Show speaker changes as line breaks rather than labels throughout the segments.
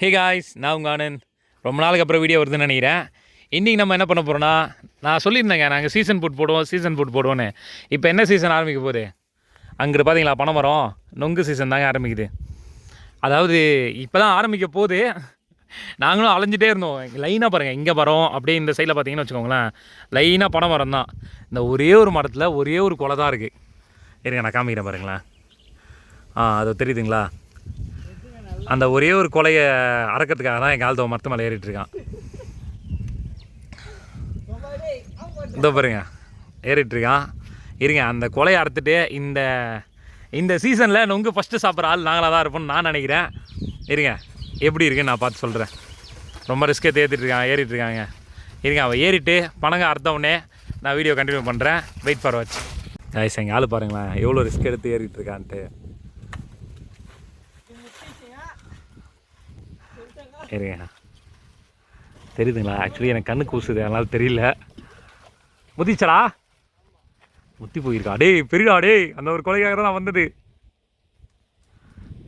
Hey guys நான் உங்கள் ஆனந்த். ரொம்ப நாளுக்கு அப்புறம் வீடியோ வருதுன்னு நினைக்கிறேன். இன்றைக்கி நம்ம என்ன பண்ண போகிறோன்னா நான் சொல்லியிருந்தேங்க நாங்கள் சீசன் ஃபுட் போடுவோம் சீசன் ஃபுட் போடுவோன்னு இப்போ என்ன சீசன் ஆரம்பிக்க போகுது? அங்கிட்டு பார்த்தீங்களா பனைமரம் நொங்கு சீசன் தாங்க ஆரம்பிக்குது. அதாவது இப்போ தான் ஆரம்பிக்க போகுது. நாங்களும் அலைஞ்சிட்டே இருந்தோம். லைனாக பாருங்கள் இங்கே மரம் அப்படியே இந்த சைடில் பார்த்தீங்கன்னு வச்சுக்கோங்களேன். லைனாக பனை மரம் தான். இந்த ஒரே ஒரு மரத்தில் ஒரே ஒரு குலை தான் இருக்குது இருங்க நான் காமிக்கிறேன் பாருங்களேன். ஆ அது தெரியுதுங்களா? அந்த ஒரே ஒரு கொலையை அறக்கிறதுக்காக தான் எங்கள் ஆழ்த்தவ மரத்து மேலே ஏறிட்டு இருக்கான் இதோ பாருங்க ஏறிட்டுருக்கான். இருங்க அந்த கொலையை அறுத்துட்டு இந்த இந்த சீசனில் நொங்கு ஃபஸ்ட்டு சாப்பிட்ற ஆள் நாங்களாக தான் இருப்போம்னு நான் நினைக்கிறேன். இருங்க எப்படி இருக்குன்னு நான் பார்த்து சொல்கிறேன் ரொம்ப ரிஸ்க்கை தேர்த்திட்டு இருக்கான் இருங்க அவன் ஏறிட்டு பணங்க அறுத்தவுடனே நான் வீடியோ கண்டினியூ பண்ணுறேன் வெயிட் ஃபார் வாட்ச் காய்ஸ் எங்கள் ஆள் பாருங்களேன் எவ்வளோ ரிஸ்க் எடுத்து ஏறிட்டு இருக்கான்ட்டு இருங்க தெரியுதுங்களா? ஆக்சுவலி எனக்கு கண்ணு கூசுது அதனால தெரியல. முதிச்சடா? முத்தி போயிருக்கா. டேய் பெரியடா டேய் அந்த ஒரு கொலைக்காக தான் நான் வந்தது.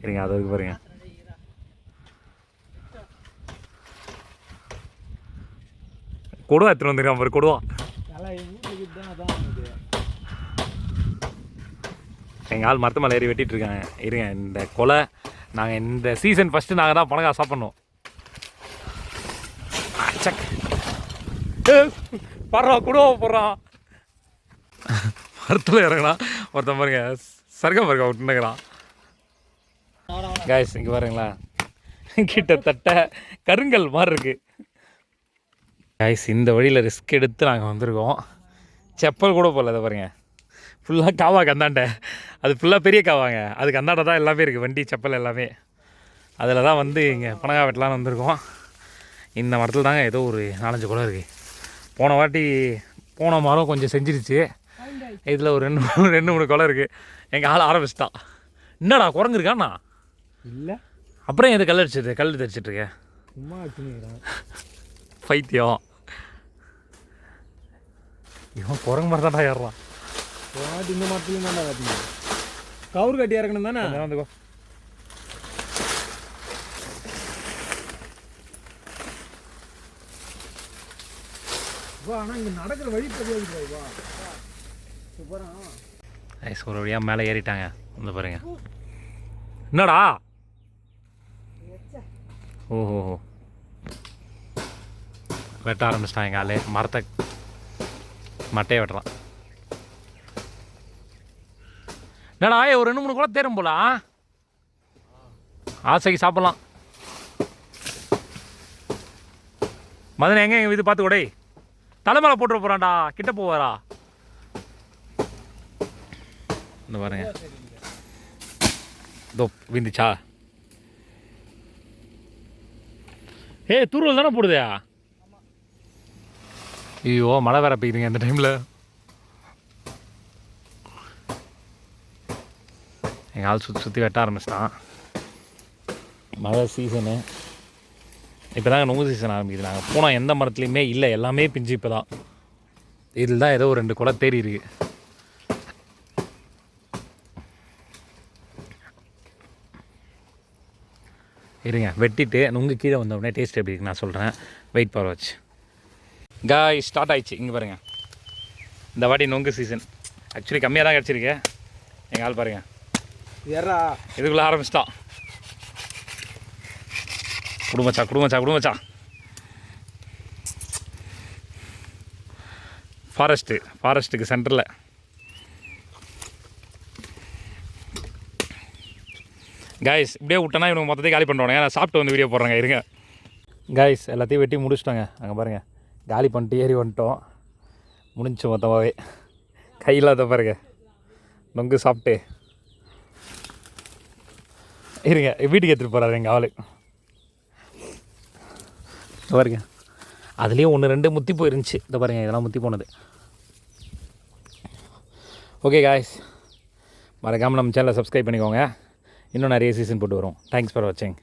இருங்க அது வரைக்கும் பாருங்க. கொடுவா எடுத்துட்டு வந்துருக்கான் பாரு கொடுவா. எங்கள் ஆள் மரத்து மேலே ஏறி வெட்டிட்டு இருக்காங்க. இருங்க இந்த கொலை நாங்கள் இந்த சீசன் ஃபஸ்ட்டு நாங்கள் தான் பணக்கா சாப்பிட்ணும் சக் படுறான் குடுவா போடுறான் மரத்தில் இறங்கலாம் ஒருத்தன் பாருங்க சர்க்கம் பாருங்க விட்டுனுங்கிறான் காய்ஸ் இங்கே பாருங்களா. கிட்டத்தட்ட கருங்கல் மாதிரி இருக்கு. காய்ஸ் இந்த வழியில் ரிஸ்க் எடுத்து நாங்கள் வந்திருக்கோம். செப்பல் கூட போகல அதை பாருங்க. ஃபுல்லாக காவா கந்தாண்ட. அது ஃபுல்லாக பெரிய காவாங்க. அதுக்கு அந்தாண்ட தான் எல்லாமே இருக்குது வண்டி செப்பல் எல்லாமே. அதில் தான் வந்து இங்கே பனகா வெட்டலான்னு வந்திருக்கோம். இந்த மரத்தில் தாங்க ஏதோ ஒரு நாலஞ்சு குளம் இருக்குது போன வாட்டி போன மரம் கொஞ்சம் செஞ்சிருச்சு. இதில் ஒரு ரெண்டு மூணு ரெண்டு மூணு குளம் இருக்குது எங்கள் ஆள் ஆரம்பிச்சிட்டான். என்னடா குரங்கு இருக்காண்ணா
இல்லை.
அப்புறம் எது கல் அடிச்சது கல் தரிச்சிட்டு இருக்க?
சும்மா
பைத்தியம். இவன் குரங்கு மாதிரி தான்டா ஏறுறான்.
இந்த மரத்துலையும் தான்டா கவுர் கட்டி இறக்கணும் தானே?
வந்துக்கோ
வா ஆனால் இங்கே நடக்கிற வழி தெரியாது வா.
ஐஸ் ஒரு வழியாக மேலே ஏறிட்டாங்க. வந்து பாருங்க. என்னடா? ஓஹோ. வெட்ட ஆரம்பிச்சிட்டாங்க எங்கள் ஆளு மரத்தை மட்டையை வெட்டுறான் என்னடா ஒரு ரெண்டு மூணு கூட தேரும் போல ஆசைக்கு சாப்பிட்லாம். மதன் எங்கே எங்கள் வீடு பார்த்து கூட தலைமலை போட்டு போகிறான்டா கிட்ட போவாரா? இந்த பாருங்க. இதோ விந்துச்சா ஏய் தூருவல் தானே போடுதா? ஐயோ மழை வேற பெய்யுதுங்க இந்த டைமில் எங்கள் ஆள் சுற்றி சுற்றி வெட்ட ஆரம்பிச்சிட்டான். மழை சீசனு இப்போ தாங்க நொங்கு சீசன் ஆரம்பிக்குது. நாங்கள் போனால் எந்த மரத்துலையுமே இல்லை எல்லாமே பிஞ்சு இப்போ தான் இதில் தான் ஏதோ ஒரு ரெண்டு குலை தேறி இருக்கு. இருங்க வெட்டிட்டு நுங்கு கீழே வந்த உடனே டேஸ்ட் எப்படி இருக்கு நான் சொல்கிறேன் wait for watch guy start ஆயிடுச்சு. இங்கே பாருங்க. இந்த வாட்டி நொங்கு சீசன் ஆக்சுவலி கம்மியாக தான் கிடச்சிருக்கு. எங்கள் ஆள் பாருங்க.
எறா
இதுக்குள்ளே ஆரம்பிச்சிட்டான். குடும்பச்சா குடும்பச்சா குடும்பச்சா. ஃபாரஸ்ட்டு ஃபாரஸ்ட்டுக்கு சென்டரில் காய்ஸ் இப்படியே விட்டனா இவனுக்கு மொத்தத்தையும் காலி பண்ணுறோங்க நான் சாப்பிட்டு வந்து வீடியோ போடுறேங்க இருங்க. காய்ஸ் எல்லாத்தையும் வெட்டி முடிச்சிட்டோங்க. அங்கே பாருங்கள் காலி பண்ணிட்டு ஏறி வந்துட்டோம். முடிஞ்சு மொத்தமாகவே கையில்லாத பாருங்க. நொங்கு சாப்பிட்டு. இருங்க வீட்டுக்கு எடுத்துகிட்டு போகிறாரு எங்கள் ஆளு. இதோ பாருங்க. அதுலேயும் ஒன்று ரெண்டு முத்தி போயிருந்துச்சு. இந்த பாருங்க இதெல்லாம் முத்தி போனது. ஓகே காய்ஸ் மறக்காமல் நம்ம சேனலை சப்ஸ்கிரைப் பண்ணிக்கோங்க. இன்னும் நிறைய சீசன் போட்டு வரும் தேங்க்ஸ் ஃபார் வாட்சிங்